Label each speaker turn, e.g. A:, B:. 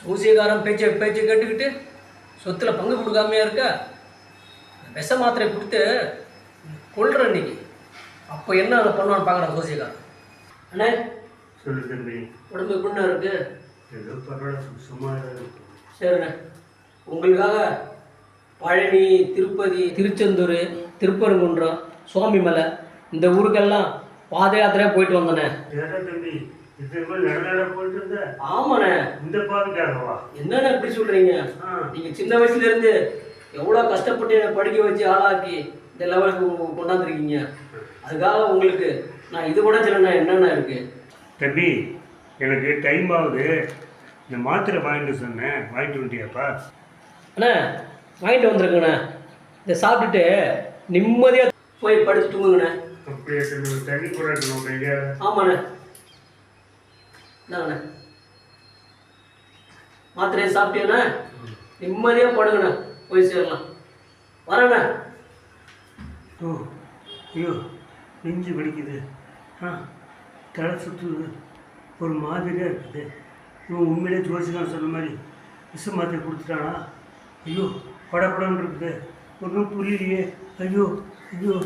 A: சூசியக்காரன் பேச்சை பேச்சை கேட்டுக்கிட்டு சொத்துல பங்கு கொடுக்காமையா இருக்க? விஷ மாத்திரை கொடுத்து கொள்ற இன்னைக்கு அப்போ என்ன அதை பண்ணுவான்னு பார்க்குறான் சூசியக்காரன் அண்ணே
B: சொல்லு தம்பி.
A: உடம்பு எப்படிண்ணா இருக்கு?
B: ஏதோ பரவாயில்ல சும்மா.
A: சரிண்ணே. உங்களுக்காக பழனி திருப்பதி திருச்செந்தூர் திருப்பரங்குன்றம் சுவாமிமலை இந்த ஊருக்கெல்லாம் பாத யாத்திரையாக போயிட்டு வந்தேண்ணே.
B: தம்பி? இருந்த?
A: ஆமாண்ணே.
B: இந்த பாதுகாகவா
A: என்னண்ணே இப்படி சொல்கிறீங்க
B: ஆ.
A: நீங்கள் சின்ன வயசுலேருந்து எவ்வளோ கஷ்டப்பட்டு என்னை படிக்க வச்சு ஆளாக்கி இந்த லெவலுக்கு கொண்டாந்துருக்கீங்க. அதுக்காக உங்களுக்கு நான் இது கூட சொல்லண்ணா என்னென்ன இருக்குது
B: தம்பி எனக்கு டைம் ஆகுது. இந்த மாத்திரை வாங்கிட்டு சொன்னேன். வாங்கிட்டு வந்துட்டியாப்பா?
A: அண்ணா வாங்கிட்டு வந்துருங்கண்ணே இதை சாப்பிட்டுட்டு நிம்மதியாக போய் படுத்து தூங்குங்கண்ணே.
B: அப்படியே தண்ணி
A: ஆமாண்ணே. இந்தாங்கண்ணே. மாத்திரையை சாப்பிட்டேண்ணே நிம்மதியாக படுங்கண்ணே. போய் சேரலாம். வரேண்ணே.
B: ஓ ஐயோ நெஞ்சு வலிக்குது. ஆ தலை சுற்றுது ஒரு மாதிரியாக இருக்குது. இவன் உண்மையிலே ஜோசிதான் சொன்ன மாதிரி விஷ மாத்திரை கொடுத்துட்டானா? ஐயோ படப்படன்னு இருக்குது. ஒன்றும் புரியலையே. ஐயோ ஐயோ.